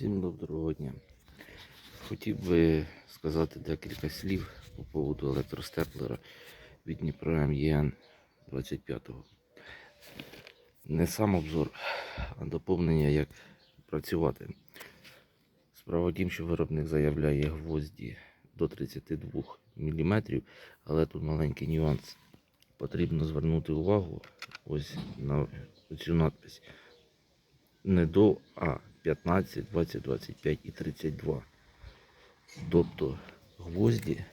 Всім доброго дня. Хотів би сказати декілька слів по поводу електростеплера від Дніпро МЄН 25-го. Не сам обзор, а доповнення, як працювати. Справа в тім, що виробник заявляє гвозді до 32 мм, але тут маленький нюанс. Потрібно звернути увагу ось на цю надпись не до А 15, 20, 25 і 32. Тобто гвозді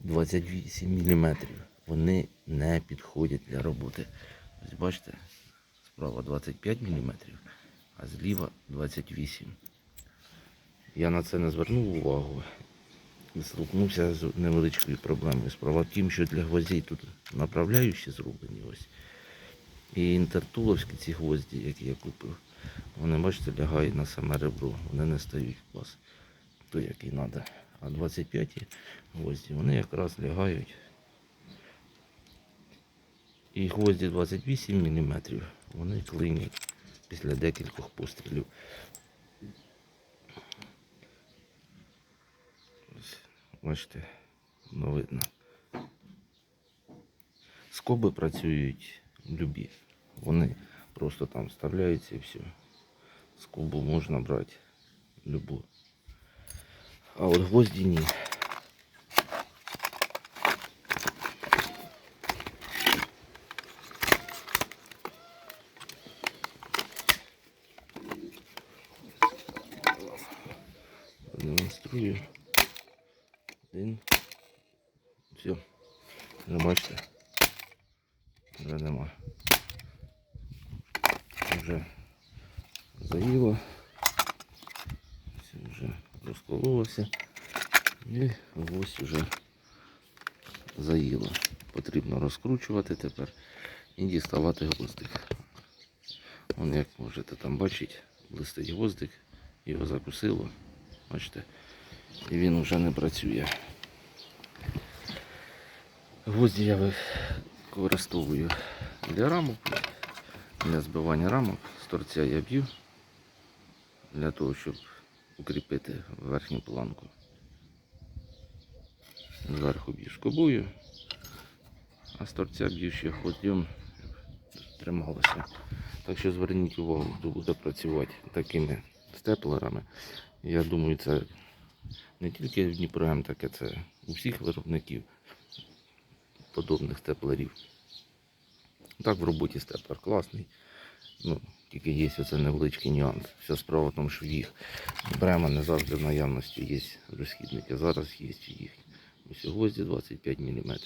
28 мм. Вони не підходять для роботи. Ось бачите, справа 25 мм, а зліва 28. Я на це не звернув увагу і столкнувся з невеличкою проблемою. Справа в тім, що для гвоздей тут направляючі зроблені ось. І інтертуловські ці гвозді, які я купив, вони, бачите, лягають на саме ребро, вони не стають вас той, який треба. А 25 гвозді, вони якраз лягають. І гвозді 28 мм, вони клинять після декількох пострілів. Ось, бачите, воно видно. Скоби працюють любі. Вони просто там вставляються і все. Скобу можна брати любу. А от гвозді ні. Демонструю. Один. Все. Вже бачите. Вже нема. Вже заїло. Все вже розкололося. І ось вже заїло. Потрібно розкручувати тепер і діставати гвоздик. Вон як можете там бачити, блистить гвоздик, його закусило. Бачите? І він вже не працює. Гвозді я використовую для рамок, для збивання рамок. З торця я б'ю для того, щоб укріпити верхню планку. Зверху б'ю скобою, а з торця б'ю ще щоб трималося. Так що зверніть увагу, хто буде працювати такими степлерами. Я думаю, це не тільки в Дніпром, таке це у всіх виробників подобних степлерів. Так в роботі степлер класний. Ну, тільки є оце невеличкий нюанс. Вся справа в тому, що їх брема не завжди в наявності є розхідники. Зараз є їх. Ось гвозді 25 мм.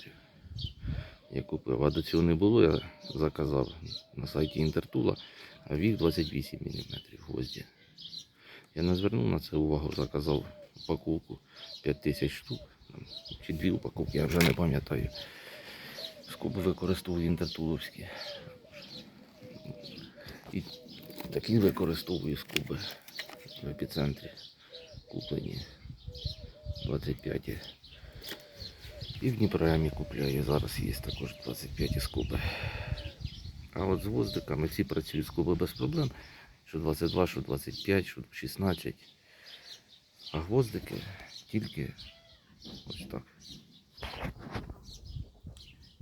Я купив. А до цього не було, я заказав на сайті Інтертула, а в їх 28 мм гвозді. Я не звернув на це увагу, заказав упаковку 5000 штук. Чи дві упаковки, я вже не пам'ятаю. Скоби використовую інтертуловські. І такі використовую скоби в епіцентрі. Куплені 25. І в Дніпроямі купляю. Зараз є також 25 скоби. А от з воздиками ці працюють скоби без проблем. Що 22, що 25, що 16. А гвоздики тільки ось так.